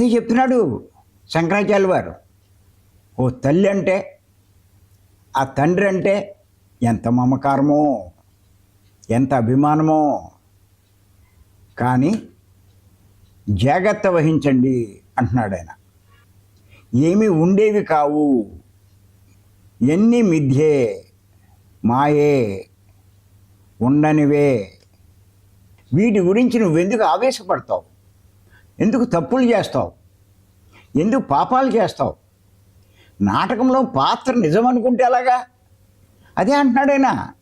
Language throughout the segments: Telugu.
అదే చెప్తున్నాడు శంకరాచార్య వారు. ఓ తల్లి అంటే ఆ తండ్రి అంటే ఎంత మమకారమో ఎంత అభిమానమో. కానీ జాగ్రత్త వహించండి అంటున్నాడు ఆయన. ఏమి ఉండేవి కావు. ఎన్ని మిథ్యే మాయే ఉండనివే. వీటి గురించి నువ్వెందుకు ఆవేశపడతావు? ఎందుకు తప్పులు చేస్తావు? ఎందుకు పాపాలు చేస్తావు? నాటకంలో పాత్ర నిజం అనుకుంటే ఎలాగా? అదే అంటున్నాడైనా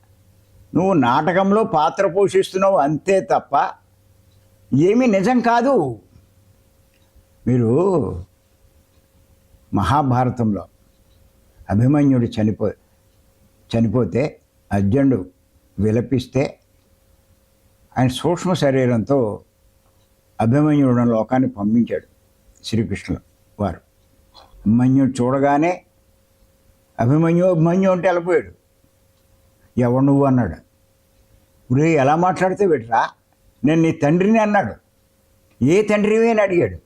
నువ్వు నాటకంలో పాత్ర పోషిస్తున్నావు అంతే తప్ప ఏమీ నిజం కాదు. మీరు మహాభారతంలో అభిమన్యుడు చనిపో చనిపోతే అర్జునుడు విలపిస్తే ఆయన సూక్ష్మ శరీరంతో అభిమన్యుడు లోకాన్ని పంపించాడు శ్రీకృష్ణుడు వారు. అభిమన్యుడు చూడగానే అభిమన్యు అభిమన్యు అంటే వెళ్ళిపోయాడు. ఎవడు నువ్వు అన్నాడు. ఒరే ఎలా మాట్లాడితే విట్రా? నేను నీ తండ్రిని అన్నాడు. ఏ తండ్రివి? అని అడిగాడు.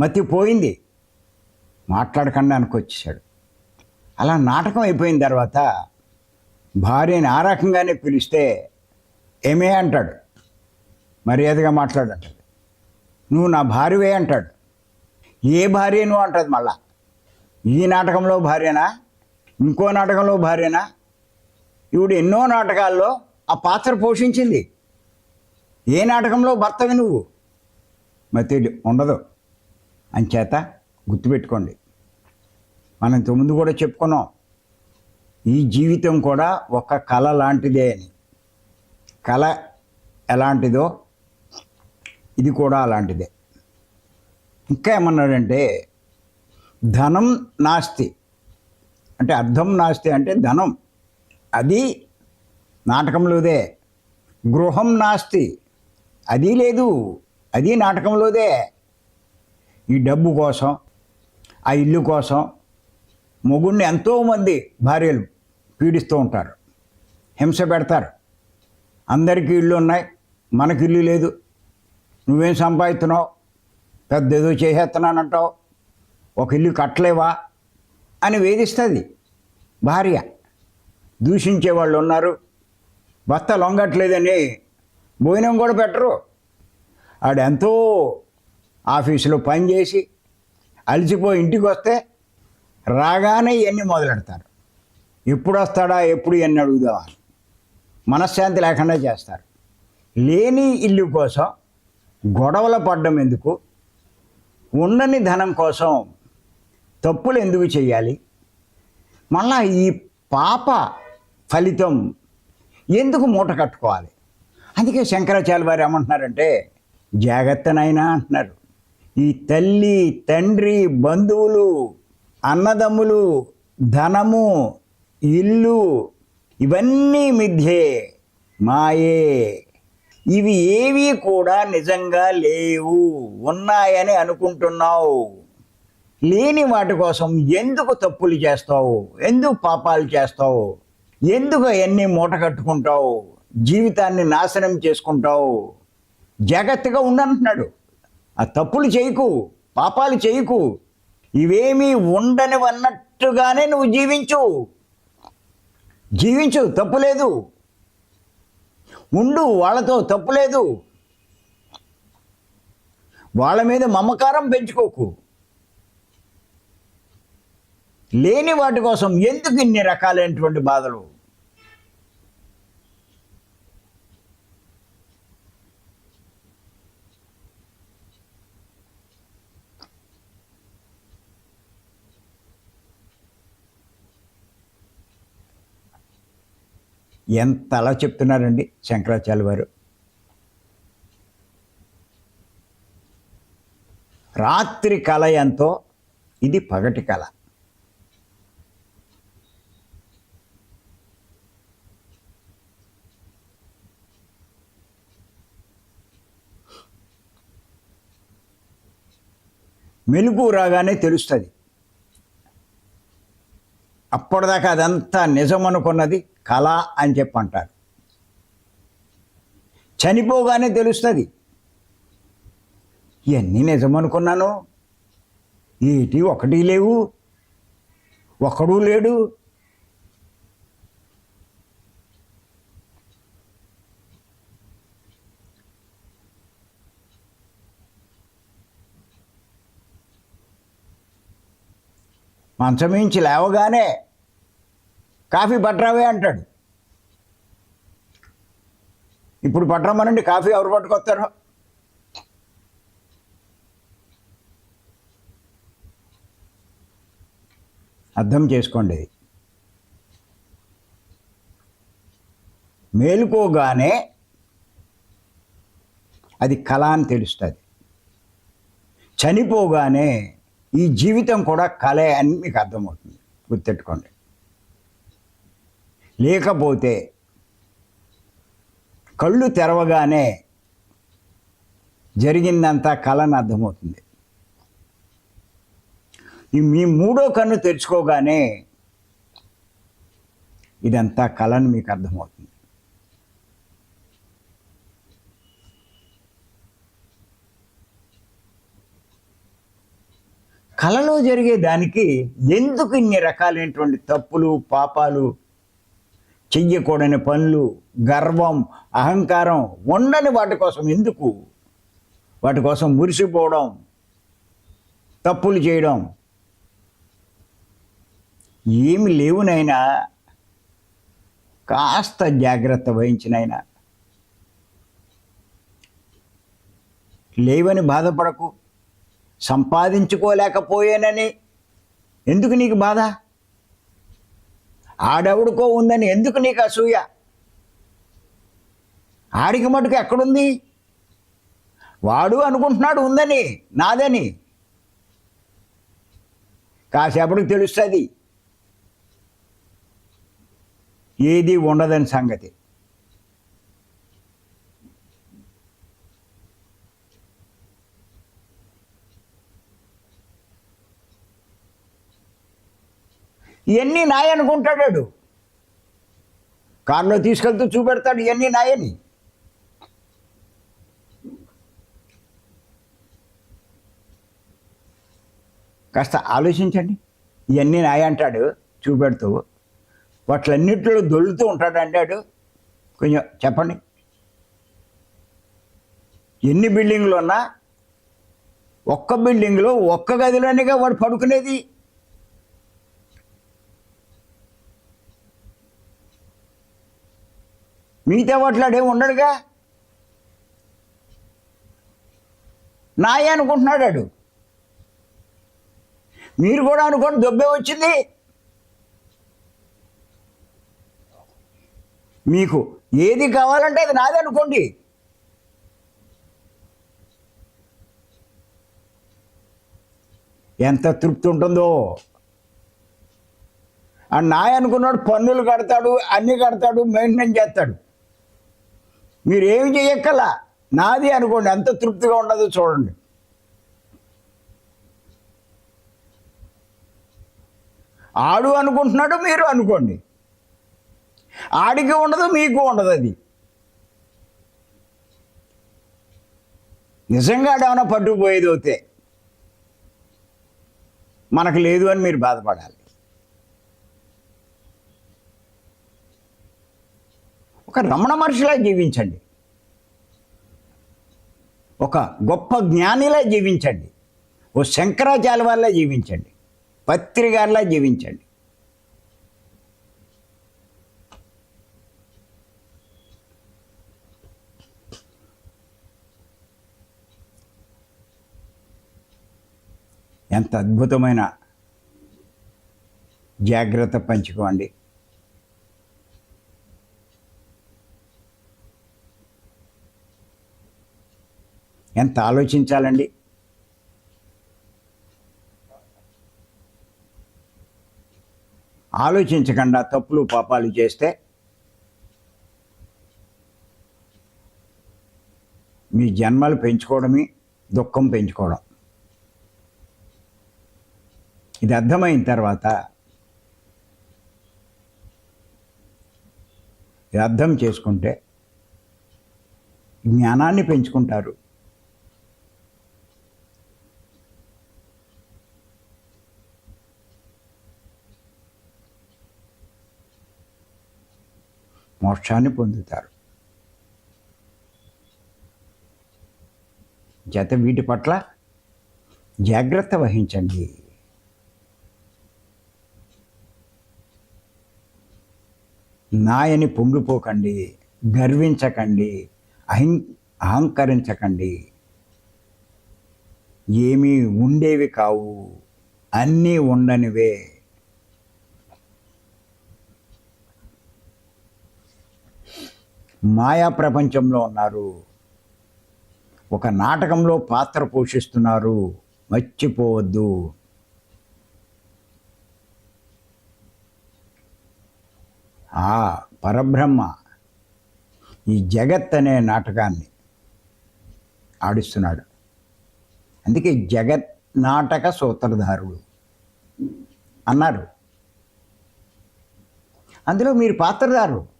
మతి పోయింది. మాట్లాడకుండా అనుకొచ్చేసాడు అలా నాటకం అయిపోయిన తర్వాత భార్యని ఆ రకంగానే పిలిస్తే ఏమే? అంటాడు. మర్యాదగా మాట్లాడంటాడు నువ్వు నా భార్యవే అంటాడు. ఏ భార్య నువ్వు అంటది మళ్ళా? ఈ నాటకంలో భార్యనా? ఇంకో నాటకంలో భార్యనా? ఇవిడు ఎన్నో నాటకాల్లో ఆ పాత్ర పోషించింది. ఏ నాటకంలో భర్తవి నువ్వు? మతి ఉండదు. అంచేత గుర్తుపెట్టుకోండి. మనం ఇంతకుముందు కూడా చెప్పుకున్నాం. ఈ జీవితం కూడా ఒక కళ లాంటిదే అని. కళ ఎలాంటిదో ఇది కూడా అలాంటిదే. ఇంకా ఏమన్నాడంటే ధనం నాస్తి. అంటే అర్థం నాస్తి అంటే ధనం. అది నాటకంలోదే. గృహం నాస్తి. అది లేదు. అది నాటకంలోదే. ఈ డబ్బు కోసం ఆ ఇల్లు కోసం మొగుడిని ఎంతోమంది భార్యలు పీడిస్తూ ఉంటారు. హింస పెడతారు. అందరికీ ఇల్లు ఉన్నాయి. మనకి ఇల్లు లేదు. నువ్వేం సంపాదిస్తున్నావు? పెద్ద ఏదో చేసేస్తున్నానంటావు ఒక ఇల్లు కట్టలేవా? అని వేధిస్తుంది భార్య. దూషించే వాళ్ళు ఉన్నారు. భర్త లొంగట్లేదని భోజనం కూడా పెట్టరు. ఆడెంతో ఆఫీసులో పని చేసి అలసిపోయి ఇంటికి వస్తే రాగానే ఇవన్నీ మొదలెడతారు. ఎప్పుడు వస్తాడా ఎప్పుడు ఇవన్నీ అడుగుదా. మనశ్శాంతి లేకుండా చేస్తారు. లేని ఇల్లు కోసం గొడవలు పడ్డం ఎందుకు? ఉండని ధనం కోసం తప్పులు ఎందుకు చేయాలి మళ్ళా ఈ పాప ఫలితం ఎందుకు మూట కట్టుకోవాలి? అందుకే శంకరాచార్య వారు ఏమంటున్నారంటే జాగ్రత్తనైనా అంటున్నారు. ఈ తల్లి తండ్రి బంధువులు అన్నదమ్ములు ధనము ఇల్లు ఇవన్నీ మిథ్యే మాయే. ఇవి ఏవి కూడా నిజంగా లేవు ఉన్నాయని అనుకుంటున్నావు. లేని వాటి కోసం ఎందుకు తప్పులు చేస్తావు? ఎందుకు పాపాలు చేస్తావు? ఎందుకు అవన్నీ మూట కట్టుకుంటావు? జీవితాన్ని నాశనం చేసుకుంటావు? జాగ్రత్తగా ఉండంటున్నాడు. ఆ తప్పులు చేయకు పాపాలు చేయకు. ఇవేమీ ఉండనివన్నట్టుగానే నువ్వు జీవించు. జీవించు తప్పు లేదు. ఉండు వాళ్ళతో తప్పులేదు వాళ్ళ మీద మమకారం పెంచుకోకు. లేని వాటి కోసం ఎందుకు ఇన్ని రకాలైనటువంటి బాధలు? ఎంత అలా చెప్తున్నారండి శంకరాచార్య వారు? రాత్రి కళ ఎంతో ఇది పగటి కళ. మెలుగు రాగానే తెలుస్తుంది. అప్పటిదాకా అదంతా నిజం అనుకున్నది కళ అని చెప్పి అంటారు చనిపోగానే తెలుస్తుంది. ఇవన్నీ నిజమనుకున్నాను ఏటి ఒకటి లేవు. ఒకడు లేడు. మంచమించి లేవగానే కాఫీ పట్టరావే అంటాడు. ఇప్పుడు పట్టరమ్మనండి కాఫీ ఎవరు పట్టుకొస్తారు? అర్థం చేసుకోండి. మేలుకోగానే అది కళ అని తెలుస్తుంది. చనిపోగానే ఈ జీవితం కూడా కళే అని మీకు అర్థమవుతుంది. గుర్తెట్టుకోండి లేకపోతే కళ్ళు తెరవగానే జరిగిందంతా కళను అర్థమవుతుంది. ఈ మీ మూడో కన్ను తెరుచుకోగానే ఇదంతా కళను మీకు అర్థమవుతుంది. కళలో జరిగే దానికి ఎందుకు ఇన్ని రకాలైనటువంటి తప్పులు పాపాలు చెయ్యకూడని పనులు గర్వం అహంకారం ఉండని వాటి కోసం ఎందుకు? వాటి కోసం మురిసిపోవడం తప్పులు చేయడం. ఏమి లేవునైనా కాస్త జాగ్రత్త వహించినైనా లేవని బాధపడకు. సంపాదించుకోలేకపోయానని. ఎందుకు నీకు బాధ? ఆడెవడికో ఉందని ఎందుకు నీకు అసూయ ఆడికి మటుకు ఎక్కడుంది? వాడు అనుకుంటున్నాడు ఉందని నాదని. కాసేపటికి తెలుస్తుంది. ఏది ఉండదని సంగతి. ఇవన్నీ నాయనుకుంటాడాడు కారులో తీసుకెళ్తూ చూపెడతాడు ఇవన్నీ నాయని. కాస్త ఆలోచించండి. ఇవన్నీ నాయ అంటాడు చూపెడుతూ. వాటిలన్నింటిలో దొల్లుతూ ఉంటాడు అంటాడు. కొంచెం చెప్పండి. ఎన్ని బిల్డింగ్లు ఉన్నా ఒక్క బిల్డింగ్లో ఒక్క గదిలోనేగా వాడు పడుకునేది. మిగతా వాటిలాడే ఉండడుగా? నాయ అనుకుంటున్నాడు మీరు కూడా అనుకోండి దొబ్బే వచ్చింది. మీకు ఏది కావాలంటే అది నాది అనుకోండి. ఎంత తృప్తి ఉంటుందో. ఆ నాయ అనుకున్నాడు పన్నులు కడతాడు అన్నీ కడతాడు మెయింటైన్ చేస్తాడు. మీరు ఏమి చేయక్కల నాది అనుకోండి ఎంత తృప్తిగా ఉండదో చూడండి. ఆడు అనుకుంటున్నాడు మీరు అనుకోండి. ఆడికి ఉండదు మీకు ఉండదు అది. నిజంగా ఆడేమైనా పట్టుకుపోయేది అవుతే మనకు లేదు అని మీరు బాధపడాలి. ఒక రమణ మహర్షిలా జీవించండి. ఒక గొప్ప జ్ఞానిలా జీవించండి. ఓ శంకరాచార్య వల్ల జీవించండి. పత్రికారులా జీవించండి. ఎంత అద్భుతమైన జాగ్రత్త పంచుకోండి. ఎంత ఆలోచించాలండి? ఆలోచించకుండా తప్పులు పాపాలు చేస్తే మీ జన్మలు పెంచుకోవడమే దుఃఖం పెంచుకోవడం. ఇది అర్థమైన తర్వాత ఇది అర్థం చేసుకుంటే జ్ఞానాన్ని పెంచుకుంటారు. మోక్షాన్ని పొందుతారు. జత వీటి పట్ల జాగ్రత్త వహించండి. నాయని పొంగిపోకండి గర్వించకండి అహిం అహంకరించకండి. ఏమీ ఉండేవి కావు అన్నీ ఉండనివే. మాయా ప్రపంచంలో ఉన్నారు. ఒక నాటకంలో పాత్ర పోషిస్తున్నారు. మర్చిపోవద్దు. ఆ పరబ్రహ్మ ఈ జగత్ అనే నాటకాన్ని ఆడిస్తున్నాడు. అందుకే జగత్ నాటక సూత్రధారుడు అన్నారు. అందులో మీరు పాత్రదారు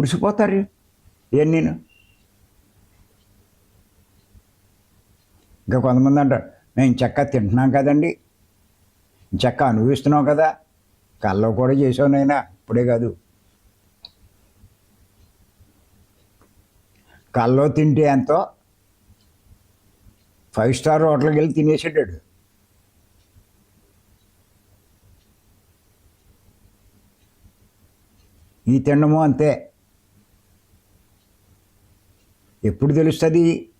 మురిసిపోతారు ఏం నేను ఇంకా కొంతమంది అంటారు మేము చెక్క తింటున్నాం కదండి. చెక్క అనుభవిస్తున్నాం కదా. కల్లో కూడా చేసావు నైనా ఇప్పుడే కాదు. కల్లో తింటే ఎంతో? ఫైవ్ స్టార్ హోటల్కి వెళ్ళి తినేసేటాడు. ఈ తినడము అంతే. ఎప్పుడు తెలుస్తుంది?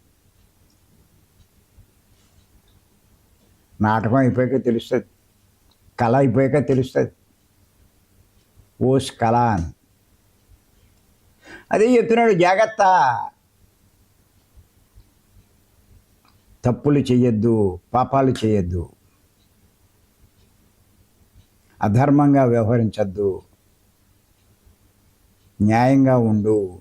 నాటకం అయిపోయాక తెలుస్తుంది. కళ అయిపోయాక తెలుస్తుంది. ఓస్ కళ అని అదే చెప్తున్నాడు జాగ్రత్త. తప్పులు చేయొద్దు పాపాలు చేయొద్దు. అధర్మంగా వ్యవహరించద్దు. న్యాయంగా ఉండు.